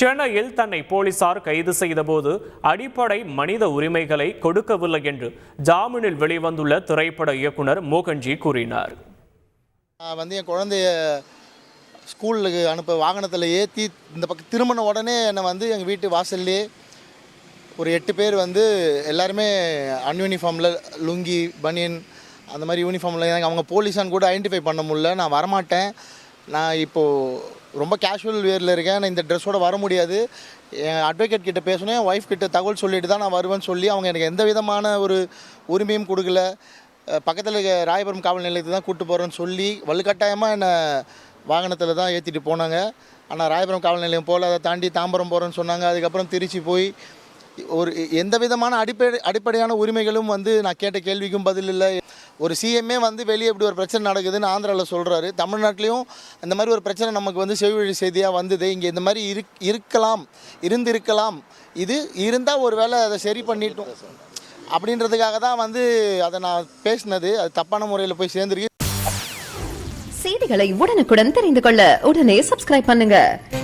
சென்னையில் தன்னை போலீசார் கைது செய்தபோது அடிப்படை மனித உரிமைகளை கொடுக்கவில்லை என்று ஜாமீனில் வெளிவந்துள்ள திரைப்பட இயக்குனர் மோகன்ஜி கூறினார். நான் வந்து என் குழந்தைய ஸ்கூலுக்கு அனுப்ப வாகனத்தில் ஏற்றி இந்த பக்கம் திரும்பின உடனே என்னை வந்து எங்கள் வீட்டு வாசல்லே ஒரு எட்டு பேர் வந்து எல்லாருமே அன்யூனிஃபார்மில் லுங்கி பனியன் அந்த மாதிரி யூனிஃபார்மில் அவங்க போலீஸான்னு கூட ஐடென்டிஃபை பண்ண முடியல. நான் வரமாட்டேன். நான் இப்போது ரொம்ப கேஷுவல் வேரில் இருக்கேன். நான் இந்த ட்ரெஸ்ஸோட வர முடியாது. என் அட்வொகேட் கிட்ட பேசணும் என் ஒய்ஃப் கிட்ட தகவல் சொல்லிட்டு தான் நான் வருவேன்னு சொல்லி அவங்க எனக்கு எந்த விதமான ஒரு உரிமையும் கொடுக்கல. பக்கத்தில் இருக்க ராயபுரம் காவல் நிலையத்தை தான் கூப்பிட்டு போகிறேன்னு சொல்லி வலுக்கட்டாயமாக என்னை வாகனத்தில் தான் ஏற்றிட்டு போனாங்க. ஆனால் ராயபுரம் காவல் நிலையம் போல் அதை தாண்டி தாம்பரம் போகிறேன்னு சொன்னாங்க. அதுக்கப்புறம் திருச்சி போய் ஒரு எந்த விதமான அடிப்படை அடிப்படையான உரிமைகளும் வந்து நான் கேட்ட கேள்விக்கும் பதில் இல்லை. ஒரு சிஎம்ஏ வந்து வெளியே இப்படி ஒரு பிரச்சனை நடக்குதுன்னு ஆந்திராவில் சொல்கிறாரு தமிழ்நாட்டிலையும் இந்த மாதிரி ஒரு பிரச்சனை நமக்கு வந்து செவிவழி செய்தியாக வந்தது. இங்கே இந்த மாதிரி இரு இருக்கலாம் இருந்திருக்கலாம். இது இருந்தால் ஒரு வேளை அதை சரி பண்ணிட்டோம். அப்படின்றதுக்காக தான் வந்து அதை நான் பேசினது. அது தப்பான முறையில் போய் சேர்ந்துருக்கு. செய்திகளை உடனுக்குடன் தெரிந்து கொள்ள உடனே சப்ஸ்கிரைப் பண்ணுங்கள்